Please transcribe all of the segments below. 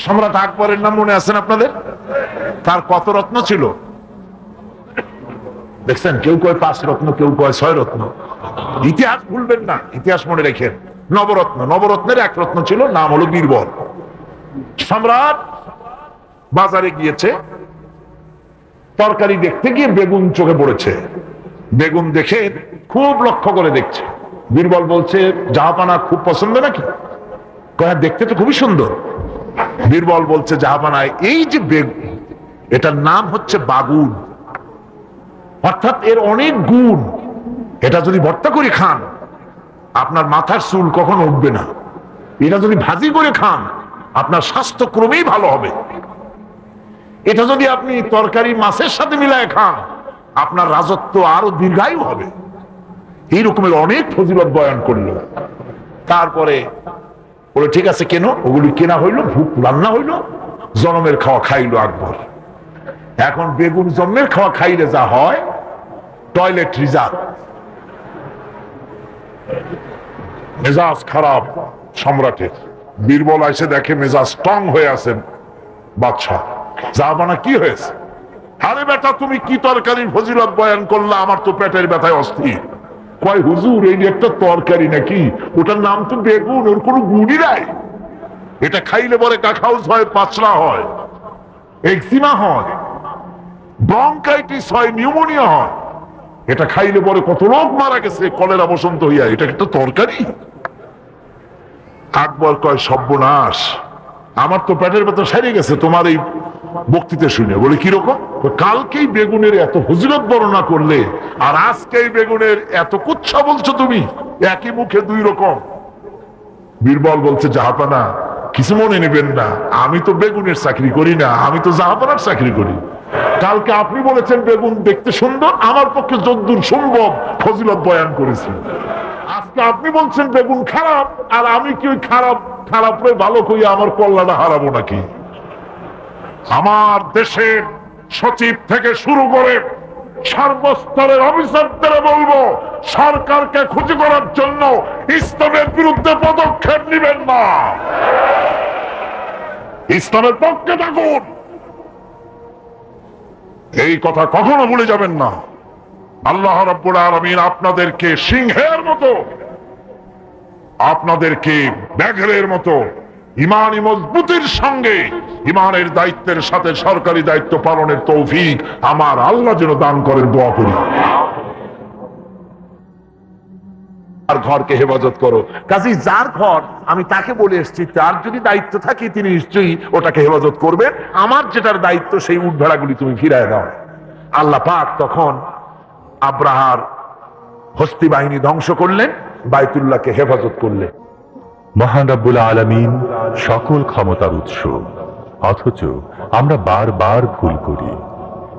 সম্রাট আকবরের নাম মনে আছেন আপনাদের? তার কত রত্ন ছিল? দেখছেন কেউ কয় পাঁচ রত্ন কেউ কয় ছয় রত্ন। ইতিহাস ভুলবেন না ইতিহাস মনে রেখেন। নবরত্ন নবরত্নের এক রত্ন ছিল নাম হলো বীরবল। সম্রাট বাজারে গিয়েছে তরকারি দেখতে গিয়ে বেগুন চোখে পড়েছে। বেগুন দেখে খুব লক্ষ্য করে দেখছে। বীরবল বলছে জাহাপানা খুব পছন্দ নাকি? কয়, "হ্যাঁ, দেখতে তো খুবই সুন্দর। বীরবল বলছে জাহাপানায় এই যে বেগুন, এটার নাম হচ্ছে বাগুন। অর্থাৎ এর অনেক গুণ। এটা যদি ভর্তা করে খান, আপনার মাথার চুল কখনো উঠবে না। এটা যদি ভাজি করে খান, আপনার স্বাস্থ্য ক্রমেই ভালো হবে। এটা যদি আপনি তরকারি মাছের সাথে মিলায় খান, আপনার রাজত্ব আরও দীর্ঘায়ু হবে। এই রকমের অনেক ফজিলত বয়ান করল। তারপরে বলে, ঠিক আছে কেন? ওগুলি কেনা হইল ভুক রান্না হইল, জনমের খাওয়া খাইলো আকবর। এখন বেগুন জন্মের খাওয়া খাইলে যা হয়, টয়লেট রিজার্ভ। মেজাজ খারাপ, সম্রাটের। বীরবল এসে দেখে মেজাজ স্ট্রং হয়ে আছেন বাদশাহ। জাহাবানা কি হয়েছে? আরে বেটা, তুমি কি তরকারির ফজিলত বয়ান করলা? আমার তো পেটের ব্যথায় অস্থির। কয়, হুজুর, এই একটা তরকারি নাকি? ওটার নাম তো বেগুন, ওর কোনো গুণই নাই। এটা খাইলে পরে কাখাউস হয়, পাচড়া হয় এক্সিমা হয় ব্রঙ্কাইটিস হয়, নিউমোনিয়া হয়। এটা খাইলে পরে কত লোক মারা গেছে, কলেরা বসন্ত হইয়া, এটা কিন্তু তরকারি? আকবর কয়, সর্বনাশ আমার তো পেটের ভেতর সারিয়ে গেছে, তোমার এই বক্তৃতা শুনে। বলে কীরকম কালকেই বেগুনের এত ফজিলত বর্ণনা করলে, আর আজকেই বেগুনের এত কুচ্ছা বলছো তুমি, একই মুখে দুই রকম। বীরবল বলছে, জাহাপানা, কিছু মনে নেবেন না, আমি তো বেগুনের চাকরি করি না, আমি তো জাহাপানার চাকরি করি। কালকে আপনি বলেছেন, বেগুন দেখতে সুন্দর, আমার পক্ষে যদ্দূর সম্ভব, ফজিলত বয়ান করেছি। আজকে আপনি বলছেন বেগুন খারাপ, আর আমি কি খারাপ খারাপ ভালো করি, আমার কল্যাণটা হারাবো নাকি? আমার দেশের সচিব থেকে শুরু করে সর্বস্তরের অফিসারদের বলব, সরকারকে খুঁজি করার জন্য ইসলামের বিরুদ্ধে পদক্ষেপ নেবেন না। ইসলামের পক্ষে থাকুন। এই কথা কখনো ভুলে যাবেন না। আল্লাহ রাব্বুল আলামিন আপনাদেরকে সিংহের মতো, আপনাদেরকে ব্যাঘ্রের মতো ইমানি মজবুতির সঙ্গে ইমানের দায়িত্বের সাথে সরকারি দায়িত্ব পালনের তৌফিক আমার আল্লাহ যেন দান করেন, দোয়া করি। আর ঘরকে হেফাজত করো। কাজী, যার ঘর আমি তাকে বলে এসেছি, তার যদি দায়িত্ব থাকে, তিনি নিশ্চয়ই ওটাকে হেফাজত করবেন। আমার যেটার দায়িত্ব, সেই উঠ তুমি ফিরায় দাও। আল্লাহ পাক তখন আব্রাহার হস্তি বাহিনী ধ্বংস করলেন বাইতুল্লাহকে হেফাজত করলেন। মহান রাব্বুল আলামিন সকল ক্ষমতার উৎস। অথচ আমরা বারবার ভুল করি।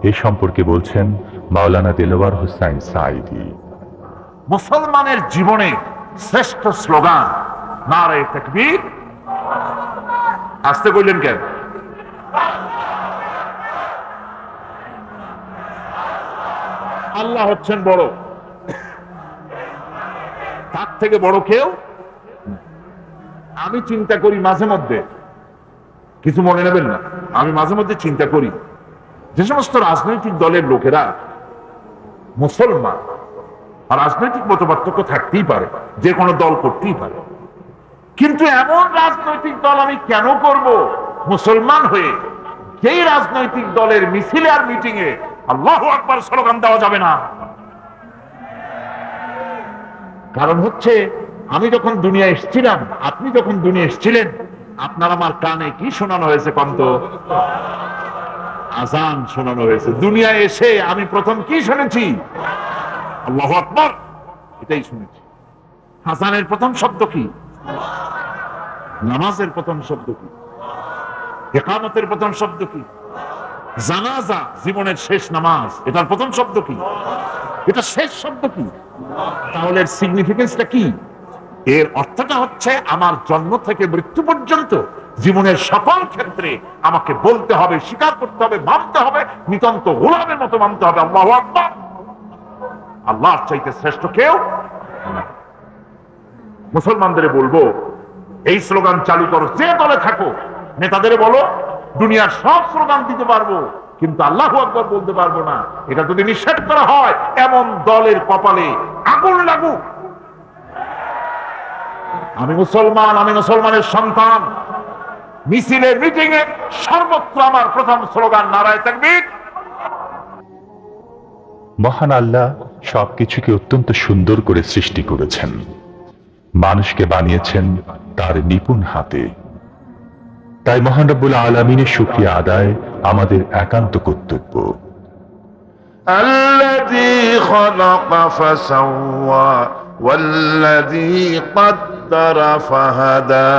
এ সম্পর্কে বলছেন মাওলানা দেলোয়ার হোসাইন সাইদি মুসলমানের জীবনে শ্রেষ্ঠ স্লোগান নারে তকবীর। আসতে বললেন কেন? আল্লাহ হচ্ছেন বড়। তার থেকে বড় কেউ? আমি চিন্তা করি মাঝে মধ্যে। কিছু মনে নেবেন না। আমি মাঝে মধ্যে চিন্তা করি। যে সমস্ত রাজনৈতিক দলের লোকেরা মুসলমান রাজনৈতিক মত পার্থক্য থাকতেই পারে, যে কোনো দল করতেই পারে। কিন্তু এমন রাজনৈতিক দল আমি কেন করব? মুসলমান হয়ে যেই রাজনৈতিক দলের মিছিলে আর মিটিং এ আল্লাহ আকবার স্লোগান দেওয়া যাবে না। কারণ হচ্ছে, আমি যখন দুনিয়া এসেছিলাম, আপনি যখন দুনিয়া এসেছিলেন, আপনার আমার কানে কি শোনানো হয়েছে কন্ত আজান শোনানো হয়েছে। দুনিয়া এসে আমি প্রথম কি শুনেছি? আল্লাহ আকবর, এটাই শুনেছি। হাসানের প্রথম শব্দ কি? নামাজের প্রথম শব্দ কি? একামতের প্রথম শব্দ কি? জানাজা, জীবনের শেষ নামাজ, এটার প্রথম শব্দ কি? এটা শেষ শব্দ কি? তাহলে সিগনিফিকেন্সটা কি? এর অর্থটা হচ্ছে আমার জন্ম থেকে মৃত্যু পর্যন্ত জীবনের সকল ক্ষেত্রে আমাকে বলতে হবে, স্বীকার করতে হবে, মানতে হবে, নিতন্ত গোলামের মতো মানতে হবে। আল্লাহ আকবার। আল্লাহর চাইতে শ্রেষ্ঠ কেউ মুসলমানদের বলব, এই স্লোগান চালু করো, যে দলে থাকো, নেতাদের বলো দুনিয়ার সব স্লোগান দিতে পারব, কিন্তু আল্লাহ আকবর বলতে পারব না। এটা যদি নিষেধ করা হয়, এমন দলের কপালে আগুন লাগুক। আমি মুসলমান, আমি মুসলমানের সন্তান। মিছিলে মিটিং এ সর্বত্র আমার প্রথম স্লোগান, নারায় তাকবীর। মহান আল্লাহ সবকিছুকে অত্যন্ত সুন্দর করে সৃষ্টি করেছেন। মানুষকে বানিয়েছেন তার নিপুণ হাতে। তাই মহান রব্বুল আলমিনের সুক্রিয়া আদায় আমাদের একান্ত কর্তব্য الذي خلق فسوى والذي قدر فهدى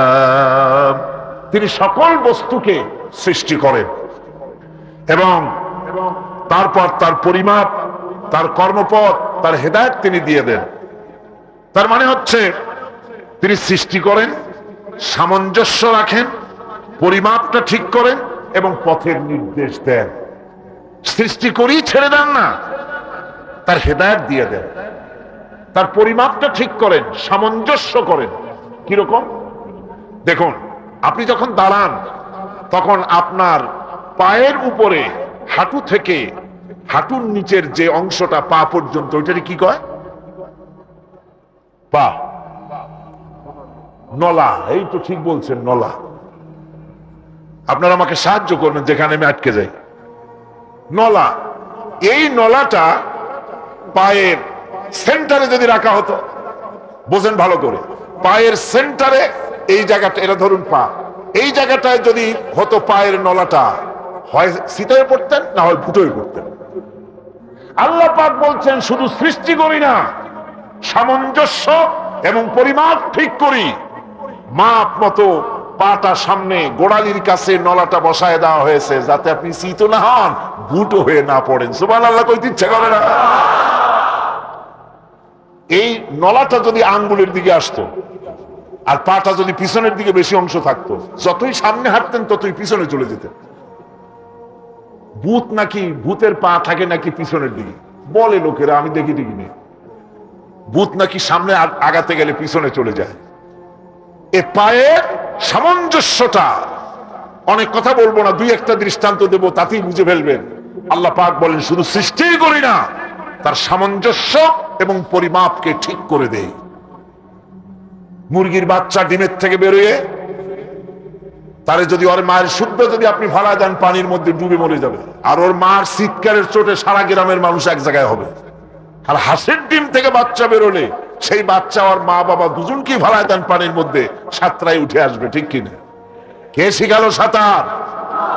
তিনি সকল বস্তুকে সৃষ্টি করেন এবং তারপর তার পরিমাপ তার কর্মপথ তার হেদায়ত তিনি দিয়ে দেন তার মানে হচ্ছে তিনি সৃষ্টি করেন সামঞ্জস্য রাখেন পরিমাপটা ঠিক করেন এবং পথের নির্দেশ দেন। সৃষ্টি করেই ছেড়ে দেন না, তার হেদায়ত দিয়ে দেন। তার পরিমাপটা ঠিক করেন, সামঞ্জস্য করেন। কীরকম? দেখুন, আপনি যখন দাঁড়ান, তখন আপনার পায়ের উপরে হাঁটু থেকে হাঁটুর নিচের যে অংশটা পা পর্যন্ত ওইটারে কি কয়? পা। নলা, এই তো ঠিক বলছেন, নলা। আপনারা আমাকে সাহায্য করবেন, যেখানে আমি আটকে যাই। নলা, এই নলাটা পায়ের সেন্টারে যদি রাখা হতো, বোঝেন ভালো করে, পায়ের সেন্টারে এই জায়গাটা, এটা ধরুন পা, এই জায়গাটায় যদি হতো পায়ের নলাটা, হয় শীতয়ে পড়তেন না হয় ফুটোয় পড়তেন। আল্লাহ পাক বলছেন, শুধু সৃষ্টি করি না, সামঞ্জস্য এবং পরিমাপ ঠিক করি। মাপ মতো পাটা সামনে গোড়ালির কাছে নলাটা বসায় দেওয়া হয়েছে, যাতে আপনি শীত না হন, বুটো হয়ে না পড়েন। সুবান আল্লাহ কইতে ইচ্ছা করে না। এই নলাটা যদি আঙ্গুলের দিকে আসতো, আর পাটা যদি পিছনের দিকে বেশি অংশ থাকতো, যতই সামনে হাঁটতেন ততই পিছনে চলে যেতেন। ভূত নাকি, ভূতের পা থাকে নাকি পিছনের দিকে? বলে লোকেরা, আমি দেখি দেখি নেই। ভূত নাকি সামনে আগাতে গেলে পিছনে চলে যায়। এ পায়ের সামঞ্জস্যটা অনেক কথা বলব না, দুই একটা দৃষ্টান্ত দেবো, তাতেই বুঝে ফেলবেন। আল্লাহ পাক বলেন, শুধু সৃষ্টিই করি না, তার সামঞ্জস্য এবং পরিমাপকে ঠিক করে দেই। মুরগির বাচ্চা ডিমের থেকে বেরোয়, তারে যদি ওর মায়ের শুদ্ধ যদি আপনি ভাড়া দেন, পানির মধ্যে ডুবে মরে যাবে। আর ওর মার চিৎকারের চোটে সারা গ্রামের মানুষ এক জায়গায় হবে। আর হাঁসের ডিম থেকে বাচ্চা বেরোলে সেই বাচ্চা আর মা বাবা দুজনকেই ভাড়ায় দেন পানির মধ্যে সাতটায় উঠে আসবে ঠিক কিনা? কে শিখালো সাঁতার?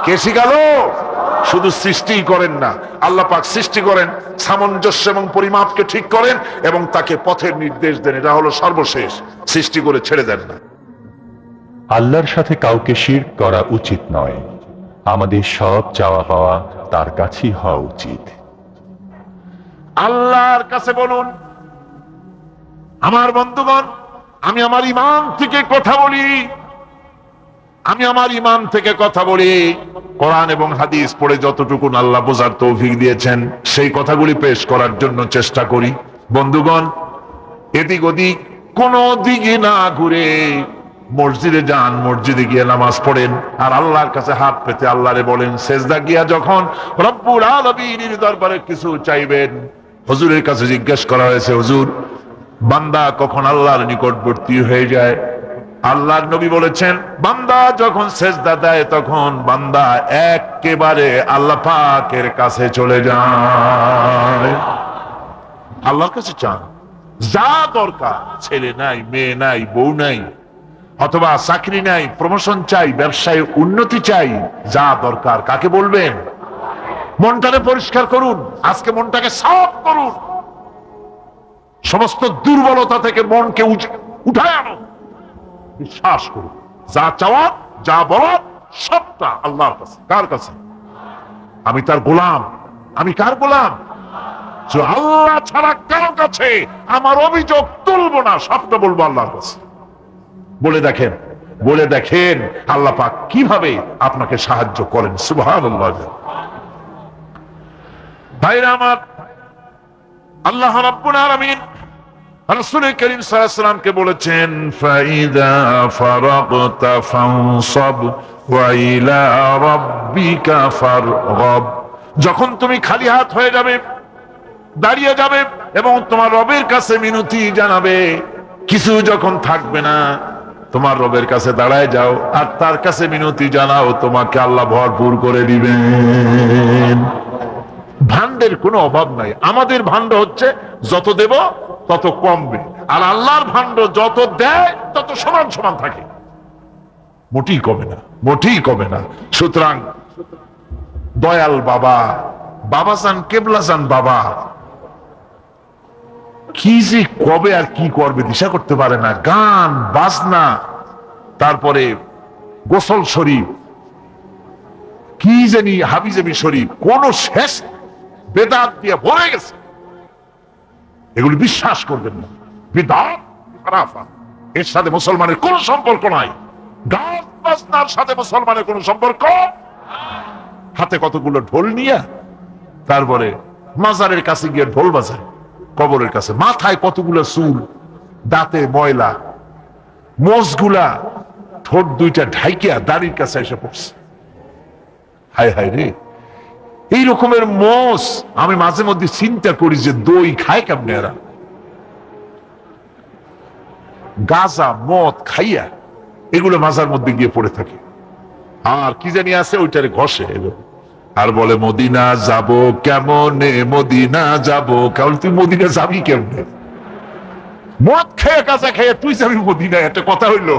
কে শিখালো? শুধু সৃষ্টিই করেন না আল্লাহ পাক সৃষ্টি করেন সামঞ্জস্য এবং পরিমাপকে ঠিক করেন এবং তাকে পথের নির্দেশ দেন এটা হলো সর্বশেষ সৃষ্টি করে ছেড়ে দেন না। আল্লাহর সাথে কাউকে শির করা উচিত নয় আমাদের সব চাওয়া পাওয়া তার কাছেই হওয়া উচিত। আল্লাহর কাছে বলুন আমার বন্ধুগণ, আমি আমার ইমান থেকে কথা বলি। আমি আমার ইমান থেকে কথা বলি। কোরআন এবং হাদিস পড়ে যতটুকু আল্লাহ বোঝার তৌফিক দিয়েছেন, সেই কথাগুলি পেশ করার জন্য চেষ্টা করি। বন্ধুগণ, এদিক ওদিক কোন দিকে না ঘুরে মসজিদে যান, মসজিদে গিয়ে নামাজ পড়েন, আর আল্লাহর কাছে হাত পেতে আল্লাহরে বলেন, সেজদা গিয়া যখন রব্বুল আলমীর দরবারে কিছু চাইবেন, হুজুরের কাছে জিজ্ঞেস করা হয়েছে, হুজুর বান্দা কখন আল্লাহর নিকটবর্তী হয়ে যায়? আল্লাহর নবী বলেছেন, বান্দা যখন সেজদা দেয়, তখন বান্দা একেবারে আল্লাহ পাকের কাছে চলে যায়। আল্লাহর কাছে চান। যা দরকার, ছেলে নাই, মেয়ে নাই, বউ নাই, অথবা চাকরি নাই প্রমোশন চাই, ব্যবসায় উন্নতি চাই, যা দরকার, কাকে বলবেন? মনটাকে পরিষ্কার করুন, আজকে মনটাকে সাফ করুন। সমস্ত দুর্বলতা থেকে মনকে উঠায় আনো। বিশ্বাস করুন, যা চাওয়া, যা বলা, সবটা আল্লাহর কাছে। কার কাছে? আমি তার গোলাম। আমি কার গোলাম? আল্লাহ ছাড়া কারও কাছে আমার অভিযোগ তুলবো না, সবটা বলব আল্লাহর কাছে। বলে দেখেন বলে দেখেন আল্লাহ পাক কীভাবে আপনাকে সাহায্য করেন। সুবহান ভাইরা আমার, আল্লাহ রাব্বুল আলামিন রাসূল করিম সাল্লাল্লাহু বলেছেন যখন তুমি খালি হাত হয়ে যাবে, দাঁড়িয়ে যাবে এবং তোমার রবের কাছে মিনতি জানাবে, কিছু যখন থাকবে না, তোমার রবের কাছে দাঁড়ায় যাও আর তার কাছে মিনতি জানাও, তোমাকে আল্লাহ ভরপুর করে দিবেন। ভান্ডের কোনো অভাব নাই। আমাদের ভান্ড হচ্ছে, যত দেব তত কমবে। আর আল্লাহর ভান্ড যত দেয়, তত সমান সমান থাকে। মোটেই কমে না, মোটেই কমে না। সুতরাং দয়াল বাবা বাবা চান কেবলা চান বাবা। কি যে কবে আর কি করবে দিশা করতে পারে না। গান, বাজনা, তারপরে গোসল শরীফ। কি জানি হাবিজাবি শরীফ। কোন শেষ বেদাত দিয়ে ভরে গেছে। এগুলি বিশ্বাস করবেন না। বিদাত এর সাথে মুসলমানের কোন সম্পর্ক নাই। সাথে মুসলমানের কোন সম্পর্ক হাতে কতগুলো ঢোল নিয়ে, তারপরে মাজারের কাছে গিয়ে ঢোল বাজায়। কবরের কাছে। মাথায় কতগুলো চুল, দাঁতে ময়লা মোষগুলা ঠোঁট দুইটা ঢাইকিয়া দাড়ির কাছে এসে পড়ছে। হায় হায় রে। এই রকমের মোষ আমি মাঝে মধ্যে চিন্তা করি যে দই খায় কেমনে এরা? গাজা, মদ খাইয়া এগুলো মাজার মধ্যে গিয়ে পড়ে থাকে। আর কি জানি আছে, ওইটারে ঘষে আর বলে, মদিনা যাব কেমনে? মদিনা যাব কারণ তুই মদিনা যাবি কেমনে? মদ খেয়ে কাঁচা খেয়ে, তুই যাবি মদিনা একটা কথা হইল।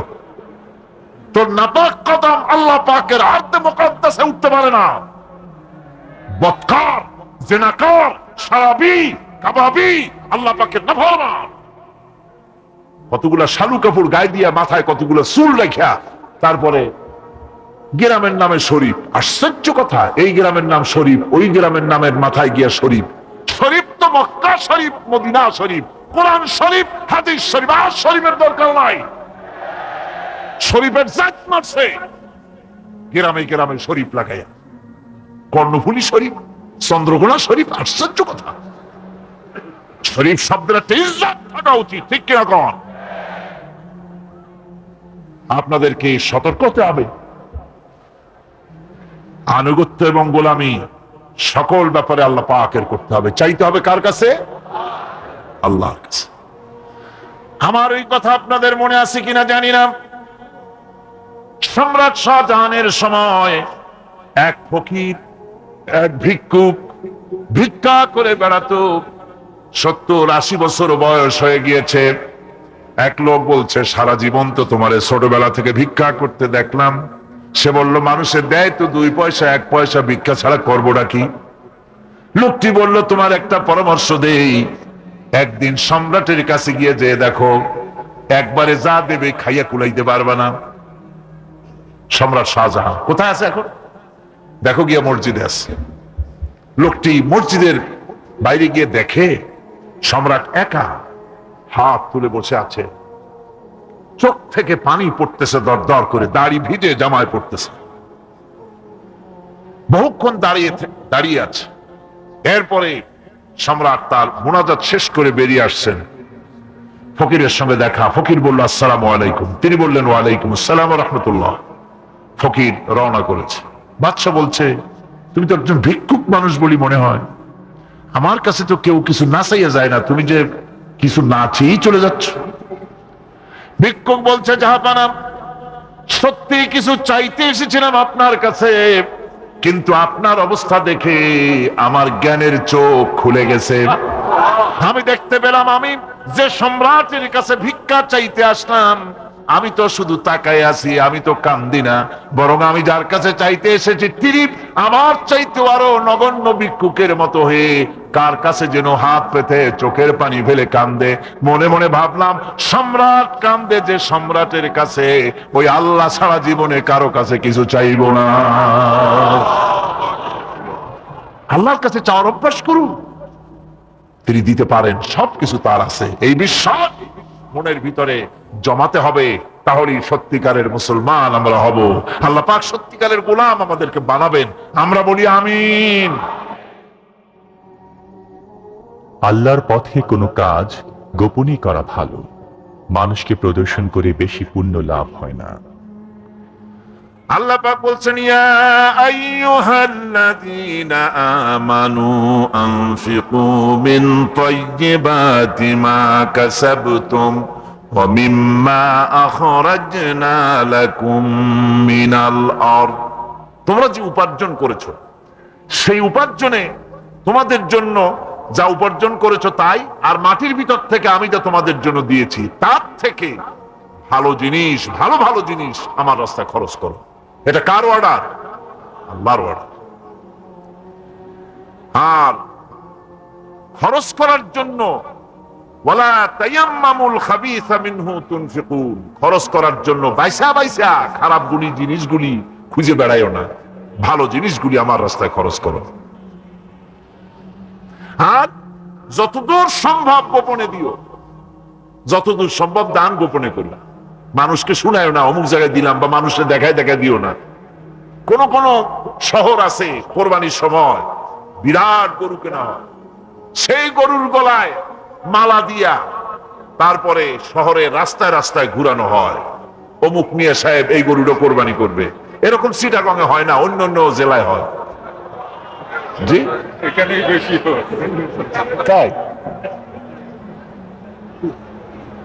তোর নাপাক কদম আল্লাহ পাকের আর্ধে মোকাদ্দাসে উঠতে পারে না। বৎকার, জেনাকার, সারাবি, কাবাবি, আল্লাহ পাকের নাফরমান। কতগুলা শালু কাপড় গায়ে দিয়া মাথায় কতগুলো চুল রেখা তারপরে গ্রামের নামে শরীফ। আশ্চর্য কথা, এই গ্রামের নাম শরীফ, ওই গ্রামের নামের মাথায় গিয়া শরীফ। শরীফ তো মক্কা শরীফ, মদিনা শরীফ। কোরআন শরীফ, হাদিস শরীফ, আর শরীফের দরকার নাই। শরীফের জাত মারছে। গ্রামে গ্রামে শরীফ লাগাইয়া। কর্ণফুলি শরীফ চন্দ্রকোনা শরীফ, আশ্চর্য কথা। শরীফ ইজ্জত থাকা উচিত, ঠিক কিনা কন? আপনাদেরকে সতর্ক হতে হবে। আনুগত্য এবং গোলামি সকল ব্যাপারে আল্লাহ পাকের করতে হবে। চাইতে হবে কার কাছে? আল্লাহর কাছে। আমার ওই কথা আপনাদের মনে আছে কিনা জানি না। সম্রাট শাহজাহানের সময় এক ফকির এক ভিক্ষুক ভিক্ষা করে বেড়াতো। সত্তর আশি বছর বয়স হয়ে গিয়েছে। এক লোক বলছে, সারা জীবন তো তোমার ছোটবেলা থেকে ভিক্ষা করতে দেখলাম। সে বলল, মানুষের দেয় তো দুই পয়সা, এক পয়সা ভিক্ষা ছাড়া করবোটা কি? লোকটি বলল, তোমার একটা পরামর্শ দেই। একদিন সম্রাটের কাছে গিয়ে যে দেখো, একবারে যা দেবে খাইয়া কুলাইতে পারবে না। সম্রাট শাহজাহান, কোথায় আছে এখন? দেখো গিয়া মসজিদে আছে। লোকটি মসজিদের বাইরে গিয়ে দেখে সম্রাট একা হাত তুলে বসে আছে। চোখ থেকে পানি পড়তেছে দর দর করে, দাড়ি ভিজে জামায় পড়তেছে। বহুক্ষণ দাঁড়িয়ে দাঁড়িয়ে আছে। এরপরে সম্রাট তার মোনাজাত শেষ করে বেরিয়ে আসছেন। ফকিরের সঙ্গে দেখা। ফকির বলল, আসসালাম আলাইকুম। তিনি বললেন, ওয়ালাইকুম আসসালাম রহমতুল্লাহ। ফকির রওনা করেছে। বাদশা বলছে, তুমি তো একজন ভিক্ষুক মানুষ বলি মনে হয়। আমার কাছে তো কেউ কিছু না চাইয়া যায় না। তুমি যে কিছু না চেয়েই চলে যাচ্ছ। ভিক্ষুক বলছে জাহাপানা সত্যি কিছু চাইতে এসেছিলাম আপনার কাছে, কিন্তু আপনার অবস্থা দেখে আমার জ্ঞানের চোখ খুলে গেছে। আমি দেখতে পেলাম আমি যে সম্রাটের কাছে ভিক্ষা চাইতে আসলাম আমি তো শুধু তাকায় আছি, আমি তো কান্দি না। বরং আমি যার কাছে চাইতে এসেছি, তিনি আমার চাইতে আরও নগণ্য ভিক্ষুকের মতো হয়ে কার কাছে যেন হাত পেতে চোখের পানি ফেলে কান্দে। মনে মনে ভাবলাম, সম্রাট কান্দে যে সম্রাটের কাছে ওই আল্লাহ সারা জীবনে কারও কাছে কিছু চাইব না। আল্লাহর কাছে চাওয়ার অভ্যাস করুন। তিনি দিতে পারেন, সবকিছু তার আছে। এই বিশ্বাস মনের ভিতরে জমাতে হবে, তাহলেই সত্যিকারের মুসলমান আমরা হব। আল্লাহ পাক সত্যিকারের গোলাম আমাদেরকে বানাবেন। আমরা বলি আমিন। আল্লাহর পথে কোনো কাজ গোপনই করা ভালো। মানুষকে প্রদর্শন করে বেশি পুণ্য লাভ হয় না। আল্লাহ পাক বলছেন, ইয়া আইয়ুহাল্লাযীনা আমানু আনফিকু মিন তাইয়্যিবাতি মা কাসাবতুম ওয়া মিম্মা আখরাজনা লাকুম মিনাল আরদ। তোমরা যে উপার্জন করেছ, সেই উপার্জনে তোমাদের জন্য যা উপার্জন করেছ তাই, আর মাটির ভিতর থেকে আমি যা তোমাদের জন্য দিয়েছি, তার থেকে ভালো জিনিস, ভালো ভালো জিনিস আমার রাস্তায় খরচ করো। এটা কার অর্ডার আল্লাহর অর্ডার আর খরচ করার জন্য খরচ করার জন্য বাইসা বাইসা খারাপ গুলি জিনিসগুলি খুঁজে বেড়াইও না। ভালো জিনিসগুলি আমার রাস্তায় খরচ করো। আর যতদূর সম্ভব গোপনে দিও। যতদূর সম্ভব দান গোপনে করি মানুষকে শুনায় না অমুক জায়গায় দিলাম বা মানুষের দেখায় দেখায় দিও না। কোন কোন শহর আছে কোরবানির সময় বিরাট গরু কেনা হয়। সেই গরুর গলায় মালা দিয়া তারপরে শহরে রাস্তায় রাস্তায় ঘুরানো হয়। অমুক মিয়া সাহেব এই গরুটা কোরবানি করবে। এরকম সিটাগঙ্গে হয় না অন্য অন্য জেলায় হয়। জি? এখানেই বেশি তাই?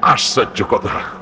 আশ্চর্য কথা।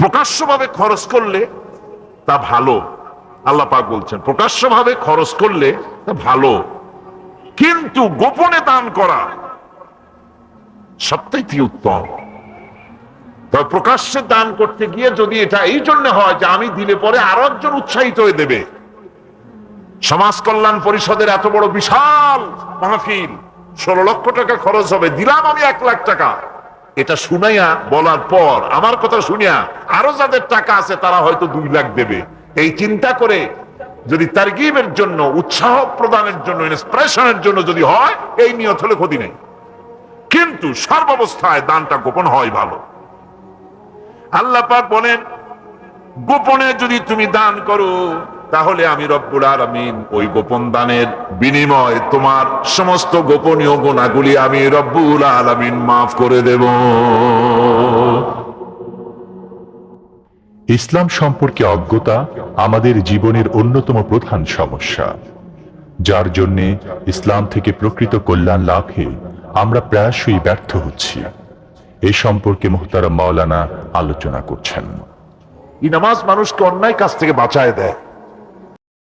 প্রকাশ্যভাবে খরচ করলে তা ভালো। আল্লাহ পাক বলছেন, প্রকাশ্যভাবে খরচ করলে তা ভালো। কিন্তু গোপনে দান করা সবটাই উত্তম। তবে প্রকাশ্যে দান করতে গিয়ে যদি এটা এই জন্য হয় যে আমি দিলে পরে আরও একজন উৎসাহিত হয়ে দেবে। সমাজ কল্যাণ পরিষদের এত বড় বিশাল মাহফিল, ষোলো লক্ষ টাকা খরচ হবে, দিলাম আমি এক লাখ টাকা। এটা শুনাইয়া বলার পর, আমার কথা শুনিয়া আরও যাদের টাকা আছে তারা হয়তো দুই লাখ দেবে। এই চিন্তা করে যদি তারগিবের জন্য, উৎসাহ প্রদানের জন্য ইন্সপিরেশনের জন্য যদি হয়, এই নিয়ত হলে ক্ষতি নেই। কিন্তু সর্বাবস্থায় দানটা গোপন হয় ভালো। আল্লাহ পাক বলেন, গোপনে যদি তুমি দান করো তাহলে আমি রব্বুল আলামিন ওই গোপন দানের বিনিময় তোমার সমস্ত গোপনীয় গুণাগুলি আমি রব্বুল আলামিন মাফ করে দেব। ইসলাম সম্পর্কে অজ্ঞতা আমাদের জীবনের অন্যতম প্রধান সমস্যা। যার জন্যে ইসলাম থেকে প্রকৃত কল্যাণ লাভে আমরা প্রায়শই ব্যর্থ হচ্ছি। এ সম্পর্কে মোহতারাম মাওলানা আলোচনা করছেন। এই নামাজ মানুষকে অন্যায় কাছ থেকে বাঁচায় দেয়।